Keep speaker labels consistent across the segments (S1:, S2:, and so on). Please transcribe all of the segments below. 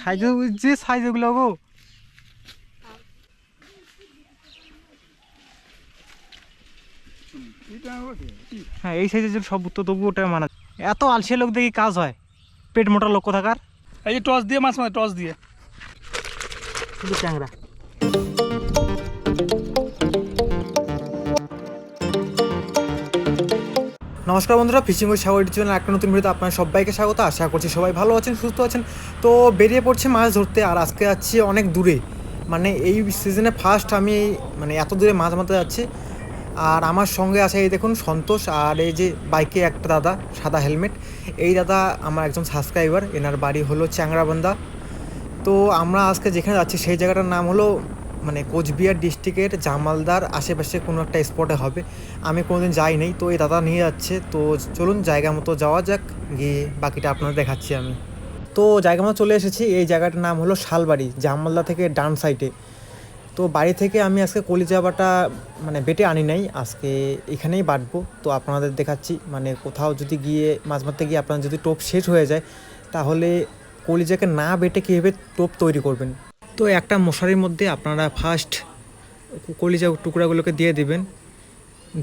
S1: খাইতে যে সাইজ ওগুলো গো। হ্যাঁ এই সাইজের সব তো তবু ওটা মানা এত আলসে লোক দেখি কাজ হয়। পেট মোটা লোক থাকার
S2: এই যে টস দিয়ে মাছ মানে টস দিয়ে।
S1: শুধু ট্যাংরা। নমস্কার বন্ধুরা ফিশিং উইথ সাগর চ্যানেল একটা নতুন ভিডিওতে আপনার সবাইকে স্বাগত। আশা করছি সবাই ভালো আছেন, সুস্থ আছেন। তো বেরিয়ে পড়ছে মাছ ধরতে আর আজকে যাচ্ছি অনেক দূরে। মানে এই সিজনে ফার্স্ট আমি মানে এত দূরে মাছ মারতে যাচ্ছি। আর আমার সঙ্গে আছে এই দেখুন সন্তোষ আর এই যে বাইকে একটা দাদা, সাদা হেলমেট এই দাদা আমার একজন সাবস্ক্রাইবার এনার বাড়ি হলো চ্যাংরাবান্ধা তো আমরা আজকে যেখানে যাচ্ছি সেই জায়গাটার নাম হলো মানে কোচবিহার ডিস্ট্রিক্টের জামালদার আশেপাশে কোনো একটা স্পটে হবে। আমি কোনোদিন যাই নাই তো এই দাদা নিয়ে যাচ্ছে। তো চলুন জায়গা মতো যাওয়া যাক, গিয়ে বাকিটা আপনাদের দেখাচ্ছি আমি। তো জায়গা মতো চলে এসেছি, এই জায়গাটার নাম হলো শালবাড়ি, জামালদা থেকে ডান সাইডে তো বাড়ি থেকে আমি আজকে কলিজা বাটা মানে বেটে আনি নাই, আজকে এখানেই বাটবো তো আপনাদের দেখাচ্ছি মানে কোথাও যদি গিয়ে মাছ মারতে গিয়ে আপনার যদি টোপ শেষ হয়ে যায়, তাহলে কলিজাকে না বেটে কীভাবে টোপ তৈরি করবেন? তো একটা মশারির মধ্যে আপনারা ফার্স্ট কলিজা টুকরাগুলোকে দিয়ে দিবেন।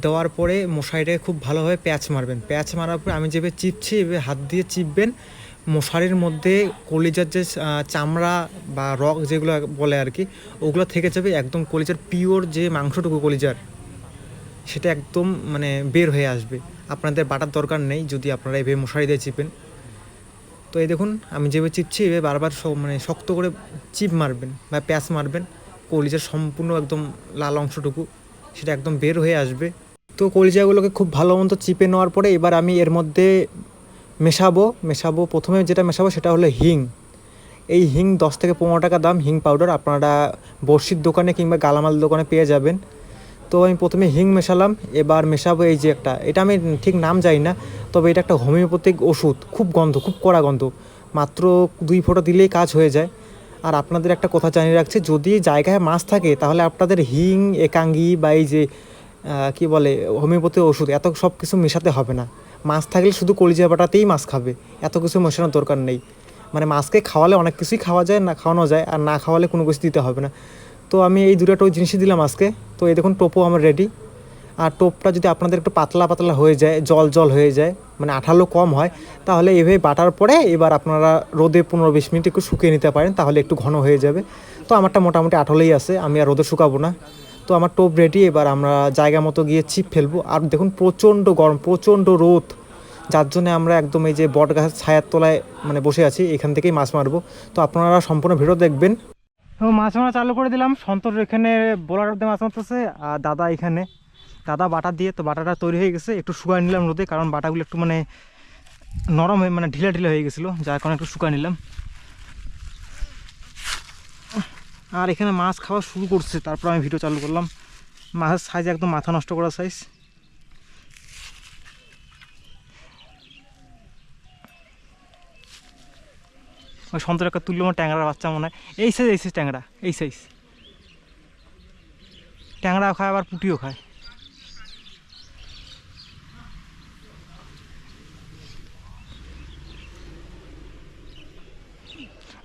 S1: দেওয়ার পরে মশারিটা খুব ভালোভাবে প্যাচ মারবেন। প্যাচ মারার পরে আমি যেভাবে চিপছি, এভাবে হাত দিয়ে চিপবেন। মশারির মধ্যে কলিজার যে চামড়া বা রক যেগুলো বলে আর কি, ওগুলো থেকে যাবে একদম কলিজার পিওর যে মাংসটুকু কলিজার, সেটা একদম মানে বের হয়ে আসবে। আপনাদের বাটার দরকার নেই, যদি আপনারা এভাবে মশারি দিয়ে চিপেন। তো এই দেখুন, আমি যেভাবে চিপছি, এভাবে বারবার মানে শক্ত করে চিপ মারবেন বা প্যাঁচ মারবেন, কলিজার সম্পূর্ণ একদম লাল অংশটুকু, সেটা একদম বের হয়ে আসবে। তো কলিজাগুলোকে খুব ভালো মতো চিপে নেওয়ার পরে এবার আমি এর মধ্যে মেশাবো মেশাবো, প্রথমে যেটা মেশাবো সেটা হলো হিং। এই হিং দশ থেকে পনেরো টাকা দাম, হিং পাউডার, আপনারা বড়শির দোকানে কিংবা গালামাল দোকানে পেয়ে যাবেন। তো আমি প্রথমে হিং মেশালাম, এবার মেশাবো এই যে একটা, এটা আমি ঠিক নাম জানি না, তবে এটা একটা হোমিওপ্যাথিক ওষুধ, খুব গন্ধ, খুব কড়া গন্ধ, মাত্র দুই ফোঁটা দিলেই কাজ হয়ে যায়। আর আপনাদের একটা কথা জানিয়ে রাখছি, যদি জায়গায় মাছ থাকে, তাহলে আপনাদের হিং, একাঙ্গি বা এই যে কি বলে, হোমিওপ্যাথি ওষুধ, এত সব কিছু মেশাতে হবে না। মাছ থাকলে শুধু কলিজা বাটাতেই মাছ খাবে, এত কিছু মেশানোর দরকার নেই। মানে মাছকে খাওয়ালে অনেক কিছুই খাওয়া যায়, না খাওয়ানো যায়, আর না খাওয়ালে কোনো কিছু দিতে হবে না। তো আমি এই দুটো জিনিসই দিলাম আজকে। তো এই দেখুন টোপও আমার রেডি আর টোপটা যদি আপনাদের একটু পাতলা পাতলা হয়ে যায়, জল জল হয়ে যায় মানে আঠালো কম হয়, তাহলে এভাবে বাটার পরে এবার আপনারা রোদে পনেরো বিশ মিনিট একটু শুকিয়ে নিতে পারেন, তাহলে একটু ঘন হয়ে যাবে। তো আমারটা মোটামুটি আঠালোই আছে, আমি আর রোদে শুকাবো না। তো আমার টোপ রেডি এবার আমরা জায়গা মতো গিয়ে ছিপ ফেলব। আর দেখুন প্রচণ্ড গরম, প্রচণ্ড রোদ। যার জন্য আমরা একদম এই যে বট গাছের ছায়ার তলায় মানে বসে আছি, এখান থেকেই মাছ মারবো। তো আপনারা সম্পূর্ণ ভিডিও দেখবেন। মাছ মারা চালু করে দিলাম। সন্তর এখানে বোলার মধ্যে মাছ মারতেছে, আর দাদা এখানে। দাদা বাটা দিয়ে, তো বাটাটা তৈরি হয়ে গেছে। একটু শুকায় নিলাম রোদে, কারণ বাটাগুলো একটু মানে নরম হয়ে মানে ঢিলা ঢিলা হয়ে গেছিল, যার কারণে একটু শুকায় নিলাম। আর এখানে মাছ খাওয়া শুরু করছে, তারপর আমি ভিডিও চালু করলাম। মাছের সাইজ একদম মাথা নষ্ট করা সাইজ ওই সন্তর একটা তুললো ট্যাংরার বাচ্চা মনে হয়। এই সাইজ এই সাইজ ট্যাংরা, এই সাইজ ট্যাংরাও খায়, আবার পুটিও খায়।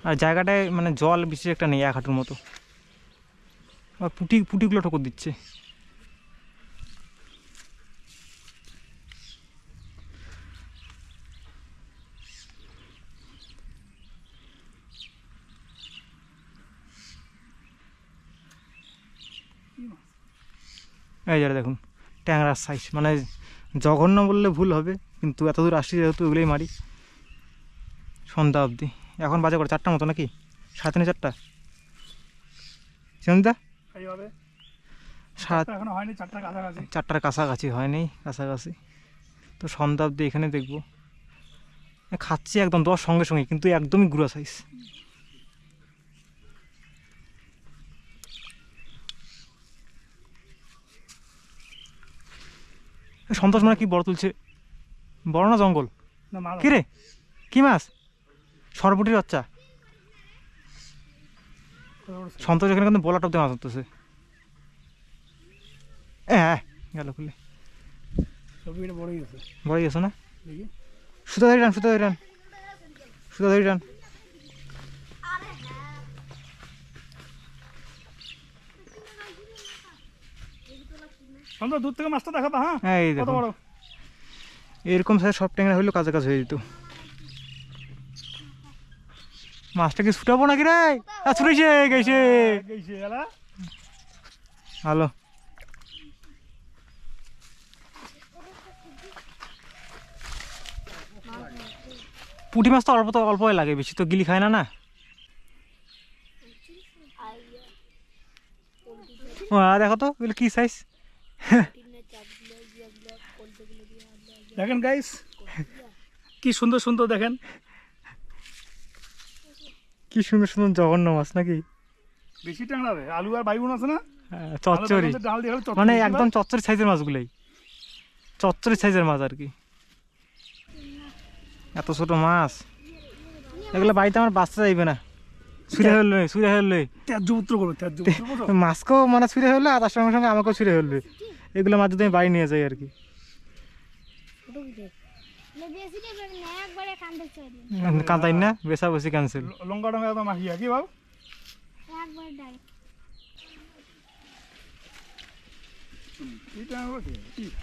S1: আর জায়গাটায় মানে জল বেশি একটা নেই এক হাঁটুর মতো। আর পুটি, পুটিগুলো ঠোকর দিচ্ছে। এই যারা দেখুন ট্যাংরার সাইজ মানে জঘন্য বললে ভুল হবে কিন্তু এত দূর আসছি যেহেতু ওগুলোই মারি। সন্ধ্যা অবধি। এখন বাজে করে চারটা মতো নাকি? সাড়ে তিনে চারটা? সন্ধ্যা? সাত
S2: চারটার কাছাকাছি।
S1: হয়নি কাছাকাছি। তো সন্ধ্যা অবধি এখানে দেখব। খাচ্ছি একদম দশ সঙ্গে সঙ্গে কিন্তু একদমই গুঁড়া সাইজ সন্তোষ মানে কি বড় তুলছে? বড় না জঙ্গল? কি রে কি মাছ? সরপুটির বাচ্চা। সন্তোষ এখানে কিন্তু বলা টপ দিয়ে মাছ ধরতেছে। হ্যাঁ গেল খুলে।
S2: বড়ই গেছে
S1: না সুতা ধরে টান সুতা ধরে টান সুতা ধরে টান
S2: সন্ধ্যা দূর থেকে মাছটা দেখাবা হ্যাঁ?
S1: এই
S2: কত
S1: দেখো
S2: বড়?
S1: এরকম সাইজ সব ট্যাংরা হইলেও কাছে কাছে হয়ে যেত মাছটা কি ছুটাবো নাকি রে? ছুটেছে গেছে। ভালো। পুঁটি মাছ তো অল্প তো অল্পই লাগে বেশি তো গিলি খায় না না? দেখো তো এগুলো কি সাইজ
S2: দেখেন গাইস কি সুন্দর সুন্দর দেখেন।
S1: কি সুন্দর সুন্দর জঘন্য মাছ নাকি?
S2: বেশি ট্যাংরা আলু আর বাইগুন আছে না?
S1: হ্যাঁ, চচ্চড়ি।
S2: চচ্চড়ি
S1: মানে একদম চচ্চড়ি সাইজের মাছগুলোই। চচ্চড়ি সাইজের মাছ আর কি। এত ছোট মাছ। এগুলো বাড়িতে আমার বাচ্চা যাইবে না। ছুঁড়ে হলে ছুঁড়ে হলে
S2: ত্যায্য পুত্র করবে ত্যায্য পুত্র
S1: মাছকেও মানে ছুঁড়ে হলে আর তার সঙ্গে সঙ্গে আমাকেও ছুঁড়ে হলে এগুলো মাছ যদি আমি বাড়ি নিয়ে যাই আর কি।
S3: বেশি না একবারে
S1: কাঁদাই না বেসা বসি ক্যান্সেল
S2: লঙ্কা টঙ্কা একদম মাখিয়া কি? বাবু?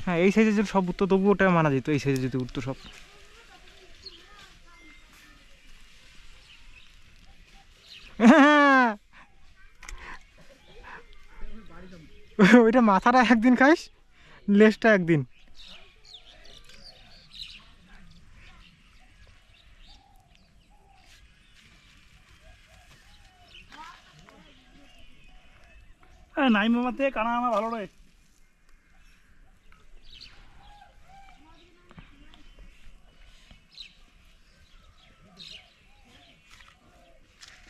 S1: হ্যাঁ এই সাইজে যদি সব উঠতো তবু ওটা মানা যেত এই সাইজে যদি উঠতো সব। ওইটা মাথাটা একদিন খাইস লেজটা একদিন।
S2: নাই মামাতে কানা আমার ভালো রে।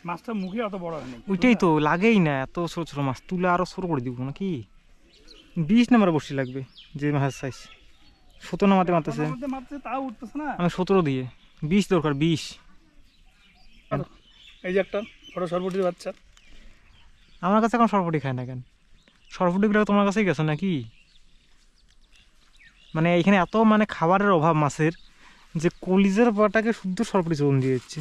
S2: মাছটা মুখে অত বড় হয়নি।
S1: ওইটাই তো লাগেই না এত ছোট ছোট মাছ। তুলে আরও ছোট করে দিব নাকি? বিশ নাম্বার বসি লাগবে যে মাছের সাইজ সতেরো নামাতে মারতেছে।
S2: তাও উঠতেছে না?
S1: আমি সতেরো দিয়ে। বিশ দরকার বিশ।
S2: এই যে একটা বড় সরবটির বাচ্চা।
S1: আমার কাছে এখন সরপুটি খায় না কেন? সরপুটিগুলো তোমার কাছেই গেছে নাকি? মানে এখানে এত মানে খাবারের অভাব মাছের যে কলিজের পাটাকে শুদ্ধ সরপুটি চোদন দিয়ে দিচ্ছে।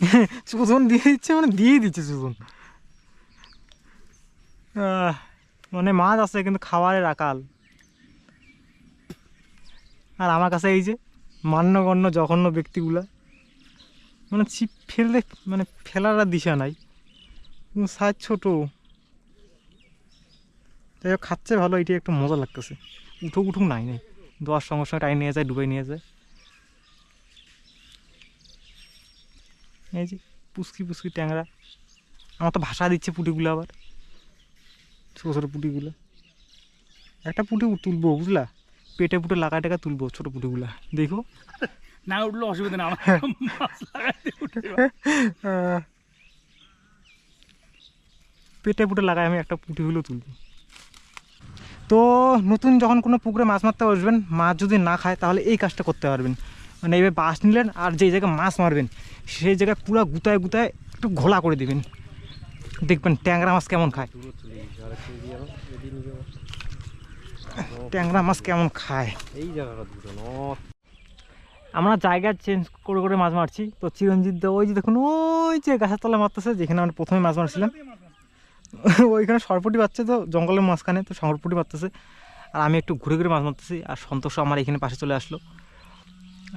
S1: চোদন দিয়ে দিচ্ছে মানে দিয়ে দিচ্ছে আহ, মানে মাছ আছে কিন্তু খাবারের আকাল। আর আমার কাছে এই যে মান্যগণ্য জঘন্য ব্যক্তিগুলা মানে ছিপ ফেললে মানে ফেলার আর দিশা নাই। সাইজ ছোট। যাই হোক খাচ্ছে ভালো এটি একটু মজা লাগতেছে। উঠুক উঠুক নাই নাই। দোয়ার সঙ্গে সঙ্গে টাইম নিয়ে যায় ডুবাই নিয়ে যায়। এই যে পুচকি পুচকি ট্যাংরা। আমার তো ভাষা দিচ্ছে পুটিগুলো আবার। ছোটো ছোটো পুটিগুলো। একটা পুটি তুলবো বুঝলা? পেটে পুটে লাগাই টাকা তুলবো ছোটো পুটিগুলা। দেখো।
S2: না উঠলে অসুবিধা।
S1: আহ, পেটে পুটে লাগাই আমি একটা পুঁটি হলেও তুলব। তো নতুন যখন কোনো পুকুরে মাছ মারতে বসবেন মাছ যদি না খায় তাহলে এই কাজটা করতে পারবেন। মানে এইভাবে বাঁশ নিলেন আর যেই জায়গায় মাছ মারবেন, সেই জায়গায় পুরো গুতায় গুতায় একটু ঘোলা করে দিবেন। দেখবেন ট্যাংরা মাছ কেমন খায়। ট্যাংরা মাছ কেমন খায়।
S4: এই
S1: আমরা জায়গা চেঞ্জ করে করে মাছ মারছি। তো চিরঞ্জিত দা, ওই যে দেখুন, ওই যে গাছের তলায় মারতেছে, যেখানে আমরা প্রথমে মাছ মারছিলাম। ওইখানে সরপুটি পাচ্ছে তো, জঙ্গলের মাঝখানে তো সরপুটি পাচ্ছে। আর আমি একটু ঘুরে ঘুরে মাছ মারতেছি, আর সন্তোষ আমার এখানে পাশে চলে আসলো।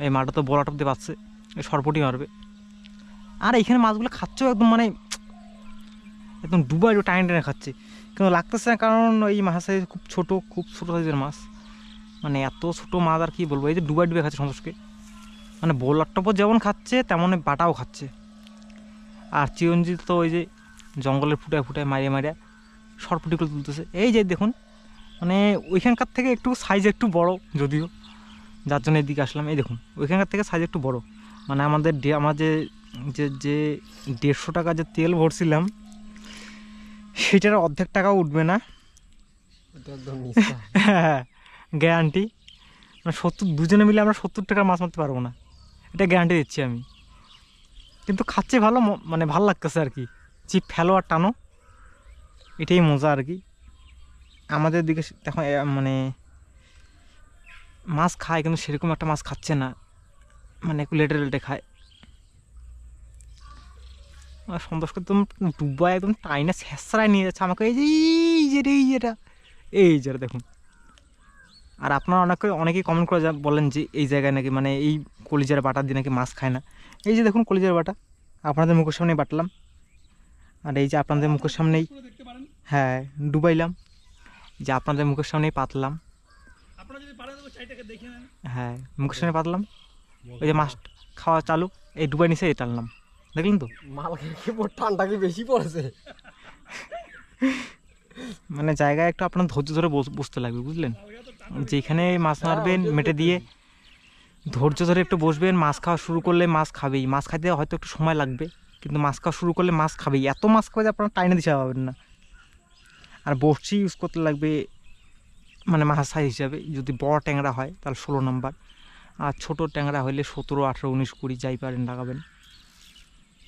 S1: এই মাঠটা তো বলা টপতে পাচ্ছে এই সরপুটি মারবে। আর এইখানে মাছগুলো খাচ্ছেও একদম মানে একদম ডুবাই টাইম টেনে খাচ্ছে। কিন্তু লাগতেছে না কারণ এই মাছ সাইজ খুব ছোট, খুব ছোটো সাইজের মাছ। মানে এত ছোটো মাছ আর কি বলব, এই যে ডুবাই ডুবে খাচ্ছে সন্তোষকে। মানে বোলার টপও যেমন খাচ্ছে তেমন বাটাও খাচ্ছে। আর চিরঞ্জিত তো ওই যে জঙ্গলের ফুটায় ফুটায় মারিয়ে মারিয়ে সরপুটিগুলো তুলতেছে। এই যে দেখুন মানে ওইখানকার থেকে একটু সাইজ একটু বড় যদিও। যার জন্য এদিকে আসলাম। এই দেখুন ওইখানকার থেকে সাইজ একটু বড়। মানে আমাদের ডে- আমার যে যে যে দেড়শো টাকা যে তেল ভরছিলাম সেটার অর্ধেক টাকাও উঠবে না। হ্যাঁ গ্যারান্টি মানে সত্তর দুজনে মিলে আমরা সত্তর টাকার মাছ মারতে পারব না। এটা গ্যারান্টি দিচ্ছি আমি। কিন্তু খাচ্ছে ভালো মানে ভালো লাগতেছে আর কি। চিপ ফেলো আর টানো। এটাই মজা আর কি। আমাদের দিকে দেখো মানে মাছ খায় কিন্তু সেরকম একটা মাছ খাচ্ছে না। মানে একটু লেটে লেটে খায়। আর সন্তোষকে একদম ডুবায় একদম টাইনা ছেঁচড়ায় নিয়ে যাচ্ছে আমাকে। এই যে এই যে এই যেটা এই যে দেখুন। আর আপনারা অনেকে অনেকেই কমেন্ট করে যা- বলেন যে এই জায়গায় নাকি মানে এই কলিজার বাটা দিয়ে নাকি মাছ খায় না। এই যে দেখুন কলিজার বাটা। আপনাদের মুখের সামনেই বাটলাম। আর এই যে আপনাদের মুখের সামনেই হ্যাঁ ডুবাইলাম। যে আপনাদের মুখের সামনেই পাতলাম।
S2: আপনারা যদি পারেন তো চাইটাকে দেখে নেন।
S1: হ্যাঁ মুখের পাতলাম। ওই যে মাছ খাওয়া চালু এই ডুবাই নিচে এই টানলাম। দেখলেন তো?
S4: মাল খেয়ে ঠান্ডা কি বেশি পড়েছে?
S1: মানে জায়গায় একটু আপনার ধৈর্য ধরে বসতে লাগবে বুঝলেন? যেখানে মাছ মারবেন মেটে দিয়ে ধৈর্য ধরে একটু বসবেন মাছ খাওয়া শুরু করলে মাছ খাবেই। মাছ খাইতে হয়তো একটু সময় লাগবে কিন্তু মাছ খাওয়া শুরু করলে মাছ খাবেই। এত মাছ খাবে যে আপনার টাইনে দিতে পারবেন না। আর বড়শি ইউজ করতে লাগবে মানে মাছ সাইজ হিসাবে যদি বড় ট্যাংরা হয়, তাহলে ষোলো নাম্বার। আর ছোটো ট্যাংরা হলে সতেরো, আঠেরো, উনিশ, কুড়ি, যাই পারেন লাগাবেন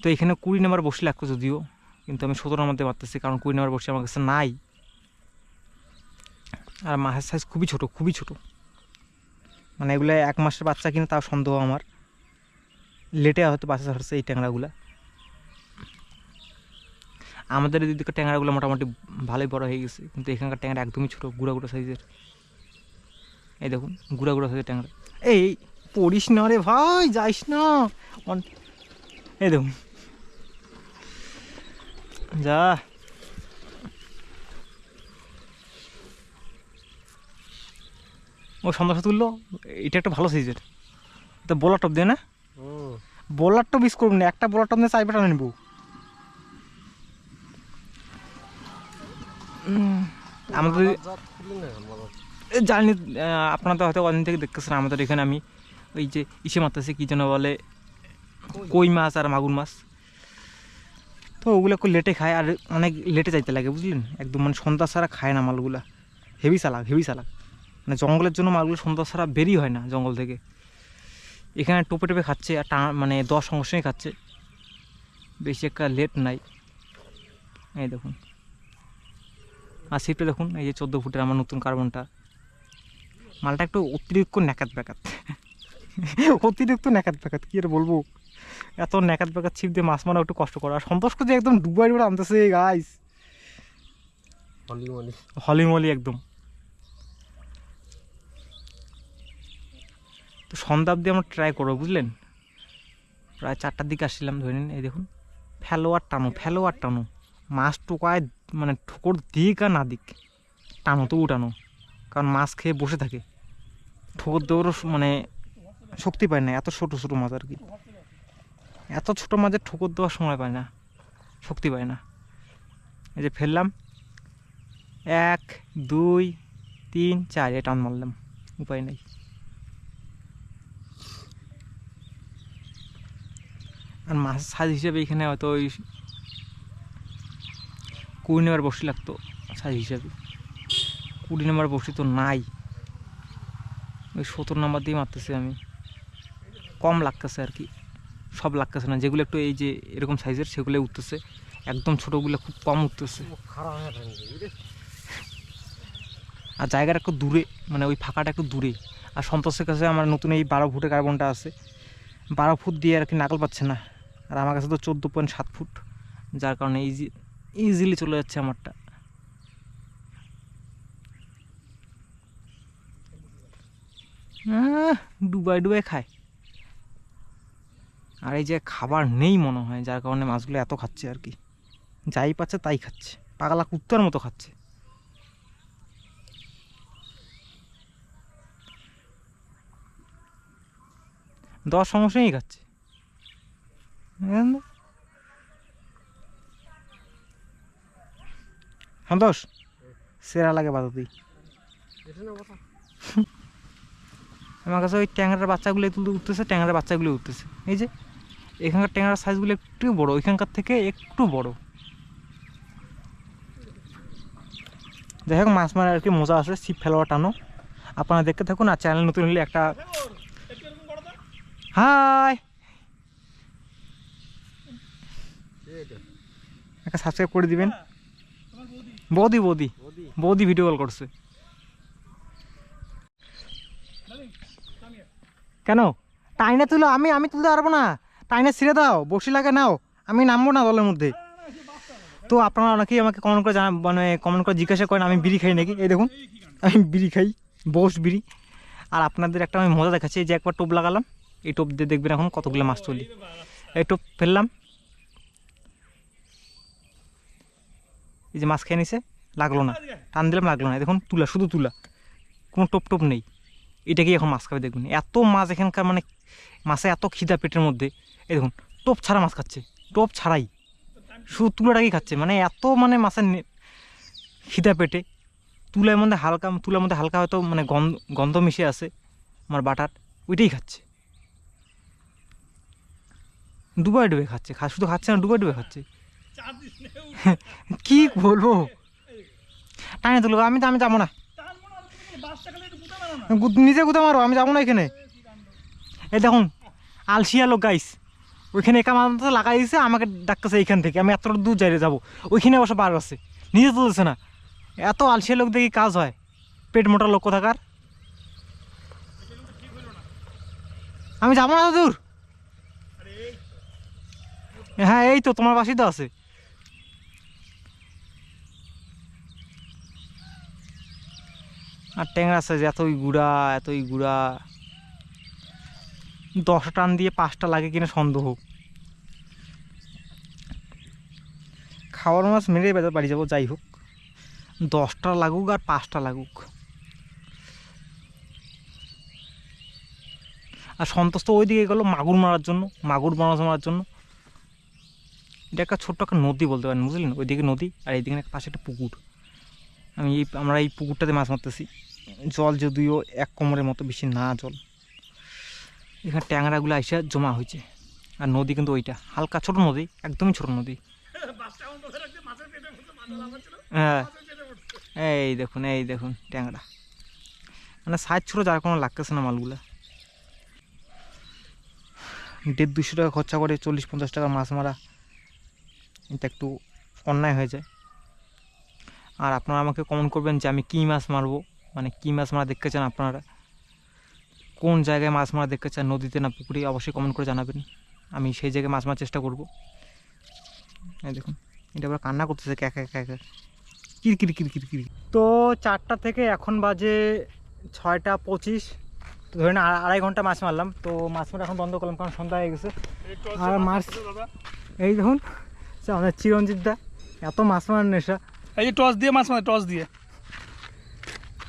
S1: তো এখানে কুড়ি নাম্বার বসি লাগতো যদিও, কিন্তু আমি সতেরোর মধ্যে মারতেছি কারণ কুড়ি নাম্বার বসে আমার কাছে নাই। আর মাছের সাইজ খুবই ছোট খুবই ছোট। মানে এগুলো এক মাসের বাচ্চা কিনা তাও সন্দেহ আমার। লেটে হয়তো বাচ্চা ছাড়ছে এই ট্যাংরাগুলো। আমাদের এদিকে ট্যাংরাগুলো মোটামুটি ভালোই বড় হয়ে গেছে কিন্তু এখানকার ট্যাংরা একদমই ছোটো গুঁড়া গুঁড়া সাইজের। এই দেখুন গুঁড়া গুঁড়া সাইজের ট্যাংরা। এই পড়িস না রে ভাই যাইস না। এই দেখুন। যা। ও সন্ধ্যা তুললো এটা একটা ভালো সাইজের। তো বোলার টপ দিয়ে না? বোলার টপ ইউজ করুন না একটা বোলার টপ দিয়ে চার বেটা নেব। আমাদের জানি আপনারা তো হয়তো অনেক থেকে দেখতেছেন আমাদের এখানে আমি ওই যে ইসে মারতেছি কী যেন বলে, কই মাছ আর মাগুর মাছ। তো ওগুলো একটু লেটে খায় আর অনেক লেটে যাইতে লাগে, বুঝলেন? একদম মানে সন্ধ্যা ছাড়া খায় না মালগুলা। হেভি চালাক হেভি চালাক মানে জঙ্গলের জন্য মালগুলো সন্ধ্যা ছাড়া বেরি হয় না জঙ্গল থেকে। এখানে টোপে টোপে খাচ্ছে আর টা মানে দশ অংশই খাচ্ছে। বেশি একটা লেট নাই এই দেখুন। আর সিপটা দেখুন এই যে চোদ্দ ফুটের আমার নতুন কার্বনটা। মালটা একটু অতিরিক্ত ন্যাকাত ব্যাকাত। অতিরিক্ত ন্যাকাত ব্যাকাত কী আর বলব? এত ন্যাকাত ব্যাকাত ছিপ দিয়ে মাছ মারা একটু কষ্ট করা। আর সন্তোষ যে একদম ডুবাই ডুবাই আনতেছে গাইস
S4: হলি
S1: হলিমলি একদম। তো সন্ধ্যা অব্দি আমরা ট্রাই করব বুঝলেন? প্রায় চারটার দিকে আসছিলাম ধরে নিন এই দেখুন। ফেলোয়ার টানো ফেলোয়ার টানো। মাছ টোকায় মানে ঠোকর দিক আর না দিক, টানো তো টানো। কারণ মাছ খেয়ে বসে থাকে। ঠোকর দেওয়ারও মানে শক্তি পায় না, এত ছোটো ছোটো মাছ আর কি। এত ছোটো মাছের ঠোকর দেওয়ার সময় পায় না, শক্তি পায় না। এই যে ফেললাম। এক, দুই, তিন, চার এ টান মারলাম। উপায় নেই। আর মাছের সাইজ হিসেবে এখানে হয়তো ওই কুড়ি নেবার বসি লাগতো সাইজ হিসাবে। কুড়ি নম্বর বসি তো নাই। ওই সত্তর নম্বর দিয়ে মারতেছি আমি। কম লাগতেছে আর কি। সব লাগতেছে না। যেগুলো একটু এই যে এরকম সাইজের সেগুলো উঠতেছে। একদম ছোটোগুলো খুব কম উঠতেছে। আর জায়গাটা একটু দূরে মানে ওই ফাঁকাটা একটু দূরে। আর সন্তোষের কাছে আমার নতুন এই বারো ফুটের কার্বনটা আছে। বারো ফুট দিয়ে আর কি নাকল পাচ্ছে না। আর আমার কাছে তো চোদ্দ পয়েন্ট সাত ফুট। যার কারণে ইজি ইজিলি চলে যাচ্ছে আমারটা। ডুবাই ডুবাই খায়। আর এই যে খাবার নেই মনে হয়, যার কারণে মাছগুলো এত খাচ্ছে আর কি। যাই পাচ্ছে তাই খাচ্ছে। পাগলা কুত্তার মতো খাচ্ছে। দশ সমস্যাই খাচ্ছে বুঝলেন তো? সন্তোষ, সেরা লাগে
S4: না কথা
S1: আমার কাছে ওই ট্যাংরার বাচ্চাগুলো তুলতে উঠতেছে, ট্যাংরার বাচ্চাগুলো উঠতেছে। এই যে, এখানকার ট্যাংরার সাইজগুলো একটু বড়, ওইখানকার থেকে একটু বড়। যাই হোক, মাছ মারা আর কি মজা আছে, ছিপ ফেলোয়া টানো। আপনারা দেখতে থাকুন আর চ্যানেল নতুন হলে একটা হাই একটা সাবস্ক্রাইব করে দিবেন। বৌদি বৌদি।
S4: বদি।
S1: ভিডিও কল করছে। কেন? টাইনে তুলো আমি আমি তুলতে পারব না। টাইনে ছিঁড়ে দাও বসি লাগে নাও। আমি নামবো না দলের মধ্যে। তো আপনারা অনেকেই আমাকে কমেন্ট করে জানা মানে কমেন্ট করে জিজ্ঞাসা করেন আমি বিড়ি খাই নাকি? এই দেখুন আমি বিড়ি খাই বস বিড়ি। আর আপনাদের একটা আমি মজা দেখাচ্ছি যে একবার টোপ লাগালাম এই টোপ দিয়ে দেখবেন এখন কতগুলো মাছ তুলি এই টোপ ফেললাম এই যে মাছ খেয়ে নিছে, লাগল না। টান দিলাম, লাগল না। দেখুন, তুলা, শুধু তুলা। কোনো টোপ টোপ নেই। এটাকেই এখন মাছ খাবে দেখবেন? এত মাছ এখানকার মানে মাছে এত খিদা পেটের মধ্যে। এই দেখুন, টোপ ছাড়া মাছ খাচ্ছে। টোপ ছাড়াই। শুধু তুলাটাকেই খাচ্ছে। মানে এত মানে মাছের খিদা পেটে। তুলার মধ্যে হালকা, তুলার মধ্যে হালকা হয়তো মানে গন্ধ গন্ধ মিশে আছে। আমার বাটার, ওইটাই খাচ্ছে। ডুবাই ডুবে খাচ্ছে। খা শুধু খাচ্ছে না ডুবাই ডুবে খাচ্ছে। কি বলব? টানে তুলবো, আমি তো আমি যাব না। নিজে গুতে মারো, আমি যাব না এখানে। এই দেখুন, আলসিয়া লোক গাইস ওইখানে একা মাথা লাগাই দিয়েছে আমাকে ডাকতেছে এইখান থেকে। আমি এতটা দূর যাইলে যাব। ওইখানে অবশ্য বার আছে। নিজে তুলছে না। এত আলসিয়া লোক দেখি কাজ হয়। পেট মোটা লোক থাকার আমি যাব না দূর। হ্যাঁ এই তো, তোমার পাশেই তো আছে। আর ট্যাংরা যে এতই গুড়া এতই গুড়া। দশ টান দিয়ে পাঁচটা লাগে কিনা সন্দেহ। খাওয়ার মাছ মেরে বাড়ি যাব, যাই হোক। দশটা লাগুক আর পাঁচটা লাগুক। আর সন্তোষ তো ওইদিকে গেলো মাগুর মারার জন্য, মাগুর মাছ মারার জন্য। এটা একটা ছোট্ট একটা নদী বলতে পারেন, বুঝলেন? ওইদিকে নদী আর এইদিকে পাশে একটা পুকুর। আমি এই, আমরা এই পুকুরটাতে মাছ মারতেছি। জল যদিও এক কোমরের মতো বেশি না জল। এখানে ট্যাংরাগুলো আইসা জমা হয়েছে। আর নদী কিন্তু ওইটা। হালকা ছোট নদী, একদমই ছোট নদী। হ্যাঁ। এই দেখুন এই দেখুন ট্যাংরা। মানে সাইজ ছোটো, যার কোনো লাগতেছে না মালগুলা। দেড় দুশো টাকা খরচা করে চল্লিশ পঞ্চাশ টাকা মাছ মারা। এটা একটু অন্যায় হয়ে যায়। আর আপনারা আমাকে কমেন্ট করবেন যে আমি কী মাছ মারবো। মানে কী মাছ মারা দেখতে চান আপনারা? কোন জায়গায় মাছ মারা দেখতে চান? নদীতে না পুকুরে? অবশ্যই কমেন্ট করে জানাবেন। আমি সেই জায়গায় মাছ মারার চেষ্টা করব। দেখুন, এটা আবার কান্না করতেছে একা একা একা কির কির তো চারটা থেকে এখন বাজে ছয়টা পঁচিশ। তো ধরেন আড়াই ঘণ্টা মাছ মারলাম। তো মাছ মারা এখন বন্ধ করলাম, কারণ সন্ধ্যা হয়ে গেছে। আর মাছ এই দেখুন সে আমাদের চিরঞ্জিত দা, এত মাছ মারার নেশা।
S2: এই যে টস দিয়ে মাছ মারে টস দিয়ে।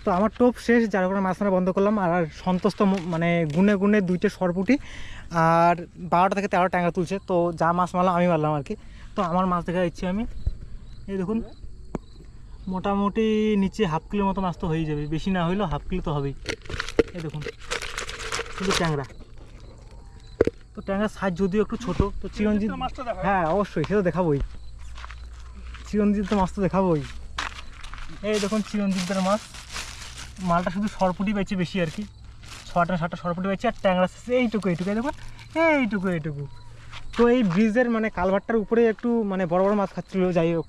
S1: তো আমার টোপ শেষ যার কারণে মাছ মারা বন্ধ করলাম। আর আর সন্তোষ তো মানে গুনে গুনে দুইটা সরপুটি আর বারোটা থেকে তেরো ট্যাঙ্গা তুলছে। তো যা মাছ মারলাম আমি মারলাম আর কি। তো আমার মাছ দেখা দিচ্ছি আমি। এই দেখুন মোটামুটি নিচে হাফ কিলোর মতো মাছ তো হয়ে যাবে। বেশি না হইলেও হাফ কিলো তো হবেই। এই দেখুন শুধু ট্যাংরা। তো ট্যাংরার সাইজ যদিও একটু ছোট তো চিরঞ্জিত
S2: মাছটা দেখা
S1: হ্যাঁ অবশ্যই সে তো দেখাবোই। চিরঞ্জিত মাছ তো দেখাবোই। এই দেখুন চিরঞ্জিতদের মাছ। মালটা শুধু সরপুটি পাইছে বেশি আর কি। ছটা সাতটা সরপুটি পাইছে আর ট্যাংরা এইটুকু এইটুকু, এই দেখুন, এইটুকু এইটুকু। তো এই ব্রিজের মানে কালভারটার উপরে একটু মানে বড় বড় মাছ খাচ্ছিল, যাই হোক।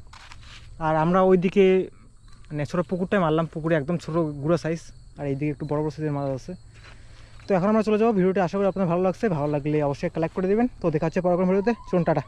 S1: আর আমরা ওইদিকে মানে ছোটো পুকুরটায় মারলাম, পুকুরে একদম ছোটো গুঁড়ো সাইজ আর এইদিকে একটু বড় বড় সাইজের মাছ আছে। তো এখন আমরা চলে যাব, ভিডিওটি আশা করি আপনার ভালো লাগছে। ভালো লাগলে অবশ্যই লাইক করে দেবেন। তো দেখা হচ্ছে পরবর্তী ভিডিওতে। চলুন, টাটা।